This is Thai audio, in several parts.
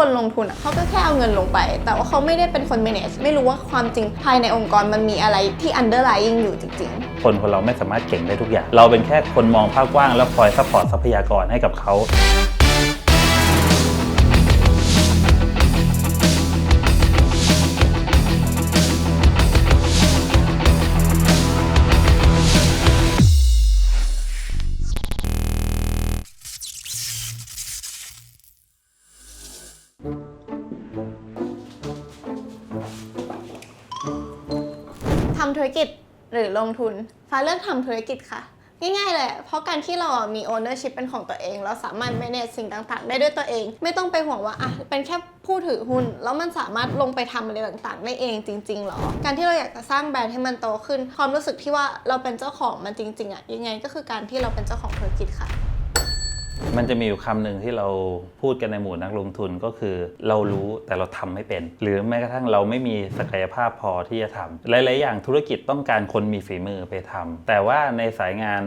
คนลงทุนเขาก็แค่เอาเงินลงไป แต่ว่าเขาไม่ได้เป็นคน manage ไม่รู้ว่าความจริงภายในองค์กรมันมีอะไรที่ underlying อยู่จริงคนคนเราไม่สามารถเก่งได้ทุกอย่าง เราเป็นแค่คนมองภาพกว้างแล้วคอยซัพพอร์ตทรัพยากรให้กับเขา หรือลงทุนฟ้าเลือกทำธุรกิจค่ะ ง่ายๆเลย เพราะการที่เรามี ownership เป็นของตัวเอง เราสามารถ manage สิ่งต่างๆ ได้ด้วยตัวเอง ไม่ต้องไปห่วงว่าอะเป็นแค่ผู้ถือหุ้น แล้วมันสามารถลงไปทำอะไรต่างๆ ได้เองจริงๆหรอ การที่เราอยากจะสร้างแบรนด์ให้มันโตขึ้น ความรู้สึกที่ว่าเราเป็นเจ้าของมันจริงๆอะยังไงก็คือการที่เราเป็นเจ้าของธุรกิจค่ะ มันจะมีอยู่คำหนึ่งที่เราพูดกันในหมู่นักลงทุนก็คือเรารู้แต่เราทำไม่เป็น หรือแม้กระทั่งเราไม่มีศักยภาพพอที่จะทำหลาย ๆ อย่างธุรกิจต้องการคนมีฝีมือไปทำแต่ว่าในสายงาน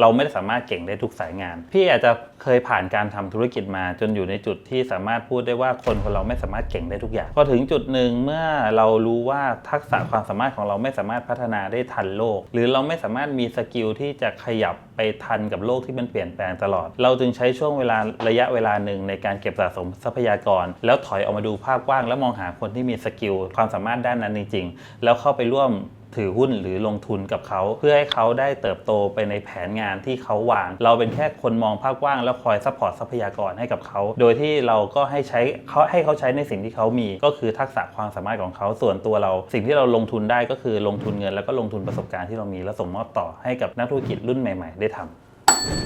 เราไม่ได้สามารถเก่งได้ทุกสายงาน พี่อาจจะเคยผ่านการทำธุรกิจมาจนอยู่ในจุดที่สามารถพูดได้ว่าคนคนเราไม่สามารถเก่งได้ทุกอย่างพอถึงจุดหนึ่งเมื่อเรารู้ว่าทักษะความสามารถของเราไม่สามารถพัฒนาได้ทันโลก หรือเราไม่สามารถมีสกิลที่จะขยับไปทันกับโลกที่มันเปลี่ยนแปลงตลอด เราจึงใช้ช่วงเวลาระยะเวลาหนึ่งในการเก็บสะสมทรัพยากร แล้วถอยออกมาดูภาพกว้าง แล้วมองหาคนที่มีสกิลความสามารถด้านนั้นจริงๆ แล้วเข้าไปร่วม ถือหุ้นหรือลงทุนกับเขา เพื่อให้เขาได้เติบโตไปในแผนงานที่เขาวาง เราเป็นแค่คนมองภาพกว้างแล้วคอยซัพพอร์ตทรัพยากรให้กับเขา โดยที่เราก็ให้ใช้เขาให้เขาใช้ในสิ่งที่เขามี ก็คือทักษะความสามารถของเขาส่วนตัวเรา สิ่งที่เราลงทุนได้ก็คือลงทุนเงิน แล้วก็ลงทุนประสบการณ์ที่เรามีแล้วส่งมอบต่อให้กับนักธุรกิจรุ่นใหม่ ๆ ได้ทำ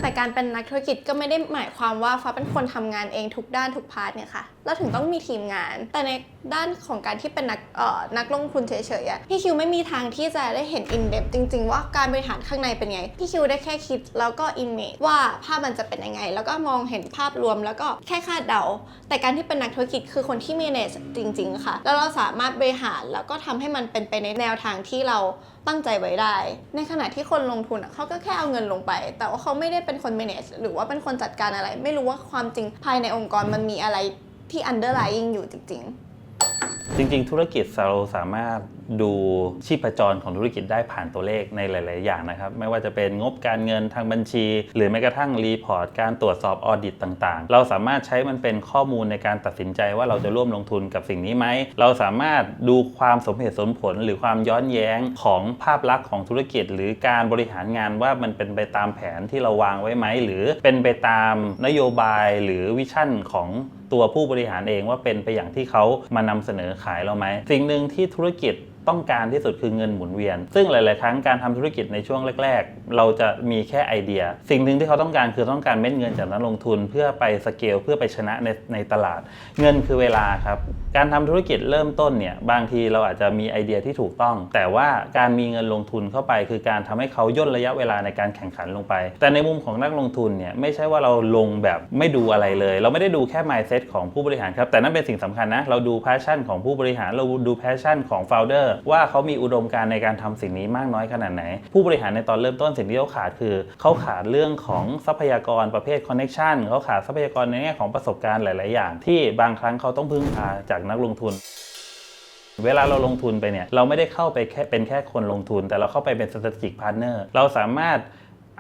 แต่การเป็นนักธุรกิจก็ไม่ได้หมายความว่าฟ้าเป็นคนทำงานเองทุกด้านทุกพาร์ทเนี่ยค่ะเราถึงต้องมีทีมงาน แต่ในด้านของการที่เป็นนักเอ่อนักลงทุนเฉยๆอะพี่คิวไม่มีทางที่จะได้เห็นอินเด h จริง ๆ ว่าการบริหารข้างในเป็นไงพี่คิวได้แค่คิดแล้วก็อิมเมจว่าภาพมันจะเป็นยังไง แล้วก็มองเห็นภาพรวมแล้วก็แค่คาดเดา แต่การที่เป็นนักธุรกิจคือคนที่ manage จริง ๆ ค่ะ แล้วเราสามารถบริหารแล้วก็ทำให้มันเป็นไปในแนวทางที่เรา ตั้งใจไว้ได้ ในขณะที่คนลงทุนเขาก็แค่เอาเงินลงไป แต่ว่าเขาไม่ได้เป็นคน manage หรือว่าเป็นคนจัดการอะไร ไม่รู้ว่าความจริงภายในองค์กรมันมีอะไรที่ underlying อยู่จริง ๆ จริง ๆ ธุรกิจเราสามารถ ดูชีพจรของธุรกิจได้ผ่านตัวเลขในหลาย ๆ อย่างนะครับ ไม่ว่าจะเป็นงบการเงินทางบัญชี หรือแม้กระทั่งรีพอร์ตการตรวจสอบออดิตต่าง ๆ เราสามารถใช้มันเป็นข้อมูลในการตัดสินใจว่าเราจะร่วมลงทุนกับสิ่งนี้ไหม เราสามารถดูความสมเหตุสมผล หรือความย้อนแย้งของภาพลักษณ์ของธุรกิจ หรือการบริหารงานว่ามันเป็นไปตามแผนที่เราวางไว้ไหม หรือเป็นไปตามนโยบายหรือวิชั่นของตัวผู้บริหารเองว่าเป็นไปอย่างที่เขามานำเสนอขายเราไหม สิ่งหนึ่งที่ธุรกิจ ต้องการที่สุดคือเงินหมุนเวียน ซึ่งหลาย ๆ ครั้งการทำธุรกิจในช่วงแรก ๆ เราจะมีแค่ไอเดีย สิ่งหนึ่งที่เขาต้องการคือต้องการเม็ดเงินจากนักลงทุนเพื่อไปสเกลเพื่อไปชนะในในตลาด เงินคือเวลาครับการทำธุรกิจเริ่มต้นเนี่ยบางทีเราอาจจะมีไอเดียที่ถูกต้อง แต่ว่าการมีเงินลงทุนเข้าไป คือการทำให้เขาย่นระยะเวลาในการแข่งขันลงไป แต่ในมุมของนักลงทุนเนี่ยไม่ใช่ว่าเราลงแบบไม่ดูอะไรเลย เราไม่ได้ดูแค่ mindset ของผู้บริหารครับแต่นั่นเป็นสิ่งสำคัญนะเราดู passion ของผู้บริหารเราดู passion ของ founder ว่าเขามีอุดมการในการทำสิ่งนี้มากน้อยขนาดไหน ผู้บริหารในตอนเริ่มต้นสิ่งที่เขาขาดคือ เขาขาดเรื่องของทรัพยากรประเภท connection เขาขาดทรัพยากรในแง่ของประสบการณ์หลาย ๆ อย่าง ที่บางครั้งเขาต้องพึ่งพาจากนักลงทุนเวลาเราลงทุนไปเนี่ยเราไม่ได้เข้าไปแค่เป็นแค่คนลงทุน แต่เราเข้าไปเป็น strategic partner เราสามารถ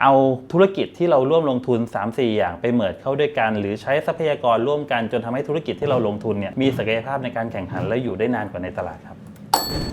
เอาธุรกิจที่เราร่วมลงทุน 3-4 อย่างไปเหมิดเข้าด้วยกัน หรือใช้ทรัพยากรร่วมกันจนทำให้ธุรกิจที่เราลงทุนเนี่ยมีศักยภาพในการแข่งขันและอยู่ได้นานกว่าในตลาดครับ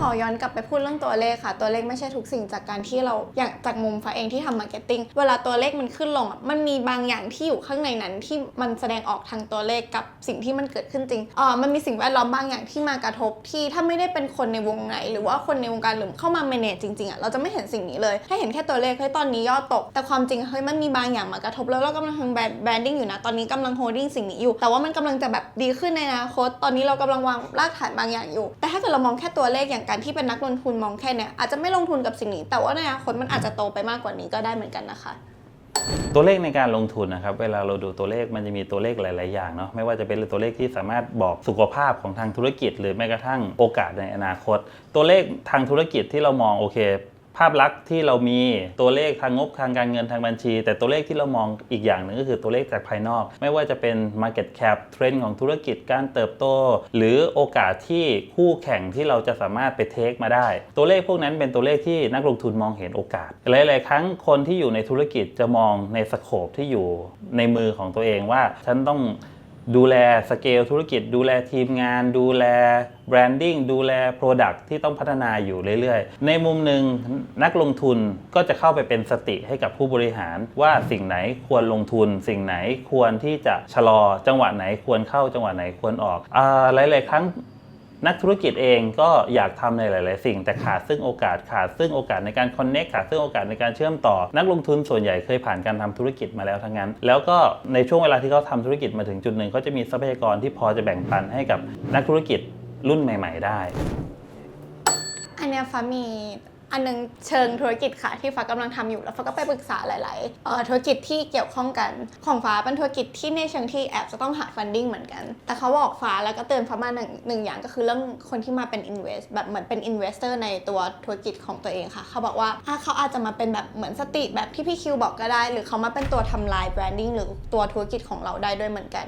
ขอย้อนกลับไปพูดเรื่องตัวเลขค่ะ ตัวเลขไม่ใช่ทุกสิ่งจากการที่เราอย่างจากมุมฟ้าเองที่ทำมาร์เก็ตติ้งเวลาตัวเลขมันขึ้นลงอะมันมีบางอย่างที่อยู่ข้างในนั้นที่มันแสดงออกทางตัวเลขกับสิ่งที่มันเกิดขึ้นจริงอ่ามันมีสิ่งแวดล้อมบางอย่างที่มากระทบที่ถ้าไม่ได้เป็นคนในวงไหน หรือว่าคนในวงการหรือเข้ามา manage จริงๆอะเราจะไม่เห็นสิ่งนี้เลยให้เห็นแค่ตัวเลขเฮ้ยตอนนี้ยอดตก แต่ความจริงเฮ้ยมันมีบางอย่างมากระทบแล้วเรากำลังทำแบรนดิ้งอยู่นะตอนนี้กำลังโฮดดิ้งสิ่งนี้อยู่แต่ว่ามันกำลังจะแบบดีขึ้นในอนาคตตอนนี้เรากำลังวางรากฐานบางอย่างอยู่ แต่ถ้าเกิดเรามองแค่ตัวเลขอย่างการที่เป็นนักลงทุนมองแค่เนี้ยอาจจะไม่ลงทุนกับสิ่งนี้ แต่ว่าในอนาคตมันอาจจะโตไปมากกว่านี้ก็ได้เหมือนกันนะคะ ตัวเลขในการลงทุนนะครับ เวลาเราดูตัวเลขมันจะมีตัวเลขหลาย ๆ อย่างเนาะไม่ว่าจะเป็นตัวเลขที่สามารถบอกสุขภาพของทางธุรกิจ หรือแม้กระทั่งโอกาสในอนาคต ตัวเลขทางธุรกิจที่เรามองโอเค ภาพลักษณ์ที่เรามีตัวเลขทางงบทางการเงินทางบัญชี แต่ตัวเลขที่เรามองอีกอย่างหนึ่งก็คือตัวเลขจากภายนอก ไม่ว่าจะเป็น Market Cap เทรนด์ของธุรกิจการเติบโต หรือโอกาสที่คู่แข่งที่เราจะสามารถไปเทคมาได้ ตัวเลขพวกนั้นเป็นตัวเลขที่นักลงทุนมองเห็นโอกาส หลาย ๆ ครั้งคนที่อยู่ในธุรกิจจะมองในสโคปที่อยู่ในมือของตัวเองว่าฉันต้อง ดูแลสเกลธุรกิจ ดูแลทีมงาน ดูแลแบรนดิ้งดูแลโปรดักที่ต้องพัฒนาอยู่เรื่อยๆ ในมุมหนึ่งนักลงทุนก็จะเข้าไปเป็นสติให้กับผู้บริหาร ว่าสิ่งไหนควรลงทุน สิ่งไหนควรที่จะชะลอจังหวะไหนควรเข้าจังหวะไหนควรออกอหลาย ๆ ครั้ง นักธุรกิจเองก็อยากทำในหลาย ๆ สิ่ง แต่ขาดซึ่งโอกาสขาดซึ่งโอกาสในการคอนเน็กขาดซึ่งโอกาสในการเชื่อมต่อ นักลงทุนส่วนใหญ่เคยผ่านการทำธุรกิจมาแล้วทั้งนั้น แล้วก็ในช่วงเวลาที่เขาทำธุรกิจมาถึงจุดหนึ่งเขาจะมีทรัพยากรที่พอจะแบ่งปันให้กับนักธุรกิจรุ่นใหม่ ๆ ได้ อันเนี้ยฟ้ามี อันนึงเชิงธุรกิจค่ะที่ฟ้ากำลังทำอยู่แล้วฟ้าก็ไปปรึกษาหลายๆธุรกิจที่เกี่ยวข้องกันของฟ้าเป็นธุรกิจที่ในเชิงที่แอบจะต้องหา funding เหมือนกัน แต่เขาบอกฟ้าแล้วก็เตือนฟ้ามาหนึ่งหนึ่งอย่างก็คือเรื่องคนที่มาเป็น invest แบบเหมือนเป็น investor ในตัวธุรกิจของตัวเองค่ะ เขาบอกว่าเขาอาจจะมาเป็นแบบเหมือนสติแบบที่พี่คิวบอกก็ได้ หรือเขามาเป็นตัวทำลาย branding หรือตัวธุรกิจของเราได้ด้วยเหมือนกัน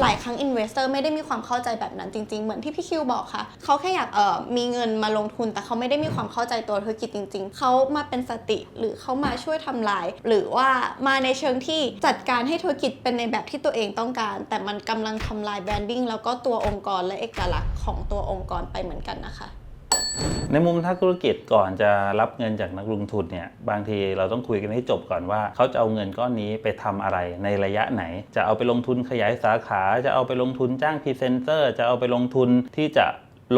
หลายครั้งอินเวสเตอร์ไม่ได้มีความเข้าใจแบบนั้นจริง ๆ เหมือนที่พี่คิวบอกค่ะ เขาแค่อยากเอ่อมีเงินมาลงทุน แต่เขาไม่ได้มีความเข้าใจตัวธุรกิจจริง ๆ เขามาเป็นสติหรือเขามาช่วยทำลาย หรือว่ามาในเชิงที่จัดการให้ธุรกิจเป็นในแบบที่ตัวเองต้องการ แต่มันกำลังทำลายแบรนดิ้งแล้วก็ตัวองค์กรและเอกลักษณ์ของตัวองค์กรไปเหมือนกันนะคะ ในมุมทักธุรกิจก่อนจะรับเงินจากนักลงทุนเนี่ยบางทีเราต้องคุยกันให้จบก่อนว่า เขาจะเอาเงินก้อนนี้ไปทำอะไรในระยะไหน จะเอาไปลงทุนขยายสาขา จะเอาไปลงทุนจ้างพรีเซนเตอร์ จะเอาไปลงทุนที่จะ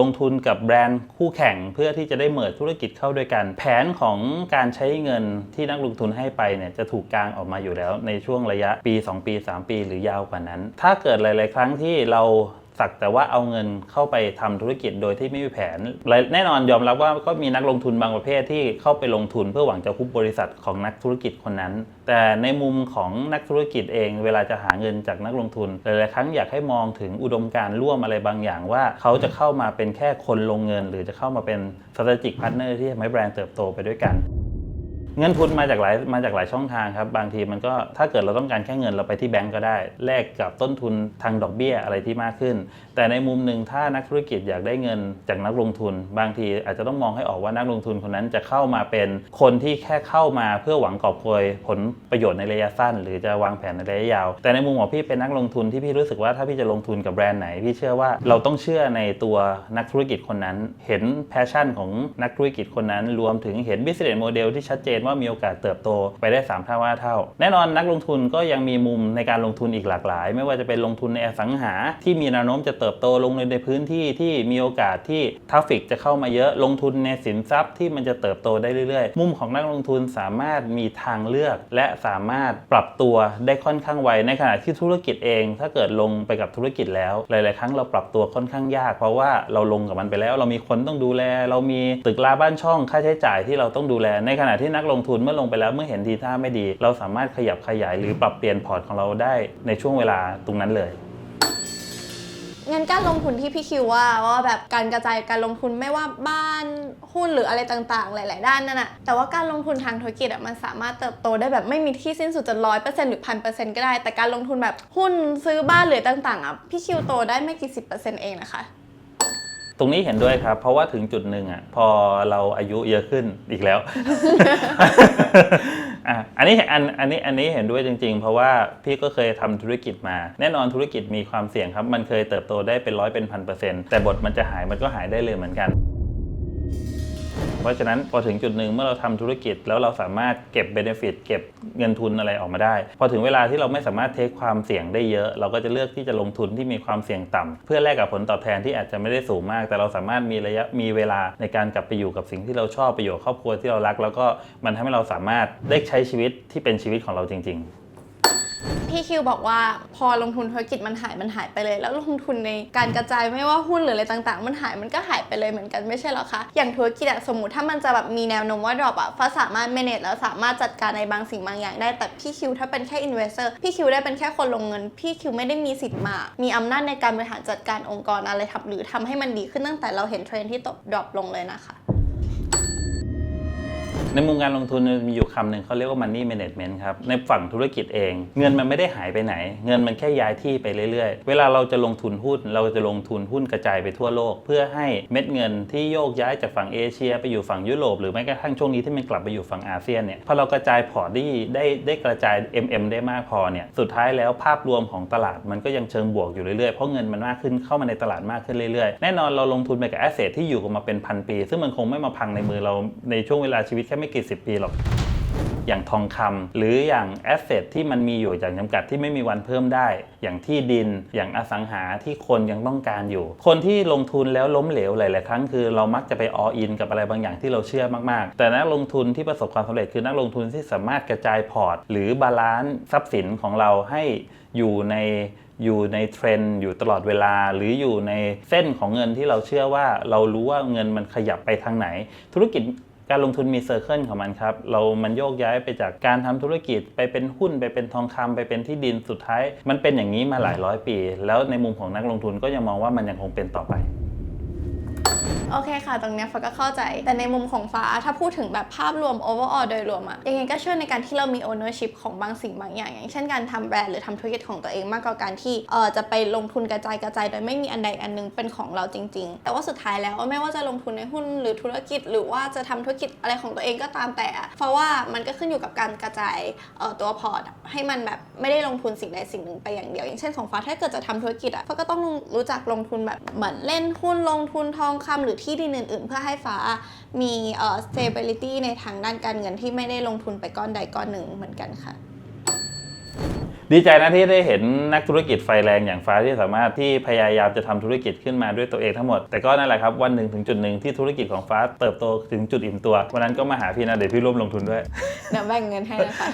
ลงทุนกับแบรนด์คู่แข่งเพื่อที่จะได้เมิดธุรกิจเข้าด้วยกัน แผนของการใช้เงินที่นักลงทุนให้ไปเนี่ยจะถูกกางออกมาอยู่แล้วในช่วงระยะปี 2 ปี 3 ปีหรือยาวกว่านั้น ถ้าเกิดหลาย ๆ ครั้งที่เรา สักแต่ว่าเอาเงินเข้าไปทำธุรกิจโดยที่ไม่มีแผน แน่นอนยอมรับว่าก็มีนักลงทุนบางประเภทที่เข้าไปลงทุนเพื่อหวังจะคุบบริษัทของนักธุรกิจคนนั้น แต่ในมุมของนักธุรกิจเอง เวลาจะหาเงินจากนักลงทุนหลายๆครั้งอยากให้มองถึงอุดมการณ์ร่วมอะไรบางอย่างว่าเขาจะเข้ามาเป็นแค่คนลงเงิน หรือจะเข้ามาเป็น strategic partner ที่ทำให้แบรนด์เติบโตไปด้วยกัน เงินทุนมาจากหลายมาจากหลายช่องทางครับบางทีมันก็ถ้าเกิดเราต้องการแค่เงินเราไปที่แบงก์ก็ได้แลกกับต้นทุนทางดอกเบี้ยอะไรที่มากขึ้น แต่ในมุมหนึ่งถ้านักธุรกิจอยากได้เงินจากนักลงทุน บางทีอาจจะต้องมองให้ออกว่านักลงทุนคนนั้นจะเข้ามาเป็นคนที่แค่เข้ามาเพื่อหวังกอบโกยผลประโยชน์ในระยะสั้น หรือจะวางแผนในระยะยาว แต่ในมุมของพี่เป็นนักลงทุนที่พี่รู้สึกว่าถ้าพี่จะลงทุนกับแบรนด์ไหนพี่เชื่อว่าเราต้องเชื่อในตัวนักธุรกิจคนนั้น เห็นแพชชั่นของนักธุรกิจคนนั้น รวมถึงเห็น business model ที่ชัดเจนว่ามีโอกาสเติบโตไปได้ 3 เท่า5เท่า แน่นอนนักลงทุนก็ยังมีมุมในการลงทุนอีกหลากหลาย ไม่ว่าจะเป็นลงทุนในอสังหา ที่มีแนวโน้มจะเติบโตลงในพื้นที่ที่มีโอกาสที่ทราฟฟิกจะเข้ามาเยอะลงทุนในสินทรัพย์ที่มันจะเติบโตได้เรื่อยๆ มุมของนักลงทุนสามารถมีทางเลือก และสามารถปรับตัวได้ค่อนข้างไวในขณะที่ธุรกิจเอง ถ้าเกิดลงไปกับธุรกิจแล้ว หลาย ๆ ครั้งเราปรับตัวค่อนข้างยาก เพราะว่าเราลงกับมันไปแล้ว เรามีคนต้องดูแล เรามีตึกราบ้านช่องค่าใช้จ่ายที่เราต้องดูแลในขณะที่นักลงทุนเมื่อลงไปแล้วเมื่อเห็นทีท่าไม่ดี เราสามารถขยับขยายหรือปรับเปลี่ยนพอร์ตของเราได้ในช่วงเวลาตรงนั้นเลยงั้นการลงทุนที่พี่คิวว่าว่าแบบการกระจายการลงทุนไม่ว่าบ้านหุ้นหรืออะไรต่างๆ หลาย ๆ ด้านนั่นแหะแต่ว่าการลงทุนทางธุรกิจอะมันสามารถเติบโตได้แบบไม่มีที่สิ้นสุดจะร้อยเปอร์เซ็นต์หรือพันเปอร์เซ็นต์ก็ได้ แต่การลงทุนแบบหุ้นซื้อบ้านหรือต่างๆอะพี่คิวโตได้ไม่กี่สิบเปอร์เซ็นต์เองนะคะ ตรงนี้เห็นด้วยครับ เพราะว่าถึงจุดหนึ่งอะพอเราอายุเยอะขึ้นอีกแล้ว อะอันนี้อันอันนี้อันนี้เห็นด้วยจริง ๆ เพราะว่าพี่ก็เคยทำธุรกิจมา แน่นอนธุรกิจมีความเสี่ยงครับ มันเคยเติบโตได้เป็นร้อยเป็นพันเปอร์เซ็นต์แต่บทมันจะหายมันก็หายได้เลยเหมือนกัน เพราะฉะนั้นพอถึงจุดหนึ่งเมื่อเราทำธุรกิจ แล้วเราสามารถเก็บเบนฟิตเก็บเงินทุนอะไรออกมาได้ พอถึงเวลาที่เราไม่สามารถเทคความเสี่ยงได้เยอะ เราก็จะเลือกที่จะลงทุนที่มีความเสี่ยงต่ำเพื่อแลกกับผลตอบแทนที่อาจจะไม่ได้สูงมาก แต่เราสามารถมีระยะมีเวลาในการกลับไปอยู่กับสิ่งที่เราชอบไปอยู่ครอบครัวที่เรารัก แล้วก็มันทำให้เราสามารถได้ใช้ชีวิตที่เป็นชีวิตของเราจริง ๆ พี่คิวบอกว่าพอลงทุนธุรกิจมันหายมันหายไปเลย แล้วลงทุนในการกระจายไม่ว่าหุ้นหรืออะไรต่างๆ มันหายมันก็หายไปเลยเหมือนกันไม่ใช่หรอคะอย่างธุรกิจอะสมมติถ้ามันจะแบบมีแนวโน้มว่าดรอปอะฟ้าสามารถ manage แล้วสามารถจัดการในบางสิ่งบางอย่างได้แต่พี่คิวถ้าเป็นแค่ investor พี่คิวได้เป็นแค่คนลงเงิน พี่คิวไม่ได้มีสิทธิ์มา มีอำนาจในการบริหารจัดการองค์กรอะไรทำหรือทำให้มันดีขึ้นตั้งแต่เราเห็นเทรนที่ตกดรอปลงเลยนะคะ ในมุมการลงทุนมันมีอยู่คำหนึ่งเขาเรียกว่า money management ครับ ในฝั่งธุรกิจเอง เงินมันไม่ได้หายไปไหน เงินมันแค่ย้ายที่ไปเรื่อยๆ เวลาเราจะลงทุนหุ้น เราจะลงทุนหุ้นกระจายไปทั่วโลก เพื่อให้เม็ดเงินที่โยกย้ายจากฝั่งเอเชีย ไปอยู่ฝั่งยุโรปหรือแม้กระทั่งช่วงนี้ที่มันกลับไปอยู่ฝั่งอาเซียนเนี่ยพอเรากระจายพอร์ตได้ได้ได้กระจาย MM ได้มากพอเนี่ยสุดท้ายแล้วภาพรวมของตลาดมันก็ยังเชิงบวกอยู่เรื่อยๆเพราะเงินมันมากขึ้นเข้ามาในตลาดมากขึ้นเรื่อยๆแน่นอนเราลงทุนไปกับแอสเซทที่อยู่กันมาเป็นพันปี ซึ่งมันคงไม่มาพังในมือเราในช่วงเวลาชีวิตแค่ไม่กี่สิบปีหรอก อย่างทองคำหรืออย่างแอสเซทที่มันมีอยู่อย่างจำกัดที่ไม่มีวันเพิ่มได้ อย่างที่ดินอย่างอสังหาที่คนยังต้องการอยู่ คนที่ลงทุนแล้วล้มเหลวหลาย ๆ ครั้งคือเรามักจะไปออินกับอะไรบางอย่างที่เราเชื่อมาก ๆ แต่นักลงทุนที่ประสบความสำเร็จคือนักลงทุนที่สามารถกระจายพอร์ต หรือบาลานซ์ทรัพย์สินของเราให้อยู่ในอยู่ในเทรนด์อยู่ตลอดเวลา หรืออยู่ในเส้นของเงินที่เราเชื่อว่าเรารู้ว่าเงินมันขยับไปทางไหน ธุรกิจ การลงทุนมีเซอร์เคิลของมันครับ เรามันโยกย้ายไปจากการทำธุรกิจไปเป็นหุ้นไปเป็นทองคำไปเป็นที่ดินสุดท้าย มันเป็นอย่างนี้มาหลายร้อยปี แล้วในมุมของนักลงทุนก็ยังมองว่ามันยังคงเป็นต่อไป โอเคค่ะ ตรงเนี้ยฟ้าก็เข้าใจ แต่ในมุมของฟ้าถ้าพูดถึงแบบภาพรวม overall โดยรวมอะยังไงก็ช่วยในการที่เรามี ownership ของบางสิ่งบางอย่าง อย่างเช่นการทำแบรนด์หรือทำธุรกิจของตัวเองมากกว่าการที่เออจะไปลงทุนกระจายกระจายโดยไม่มีอันใดอันหนึงเป็นของเราจริง ๆ แต่ว่าสุดท้ายแล้วไม่ว่าจะลงทุนในหุ้นหรือธุรกิจ หรือว่าจะทำธุรกิจอะไรของตัวเองก็ตามแต่อะเพราะว่ามันก็ขึ้นอยู่กับการกระจายเอ่อตัวพอร์ตให้มันแบบไม่ได้ลงทุนสิ่งใดสิ่งหนึ่งไปอย่างเดียว อย่างเช่นของฟ้าถ้าเกิดจะทำธุรกิจอะฟ้าก็ต้องรู้จักลงทุนแบบเหมือนเล่นหุ้นลงทุนทองคำหรือที่ดินอื่น ๆ เพื่อให้ฟ้ามีเอ่อ stability ในทางด้านการเงินที่ไม่ได้ลงทุนไปก้อนใดก้อนหนึ่งเหมือนกันค่ะ ดีใจนะที่ได้เห็นนักธุรกิจไฟแรงอย่างฟ้าที่สามารถที่พยายามจะทำธุรกิจขึ้นมาด้วยตัวเองทั้งหมด แต่ก็นั่นแหละครับวันหนึ่งถึงจุดหนึ่งที่ธุรกิจของฟ้าเติบโตถึงจุดอิ่มตัววันนั้นก็มาหาพี่นะเดี๋ยวพี่ร่วมลงทุนด้วย เดี๋ยวแบ่งเงินให้นะคะ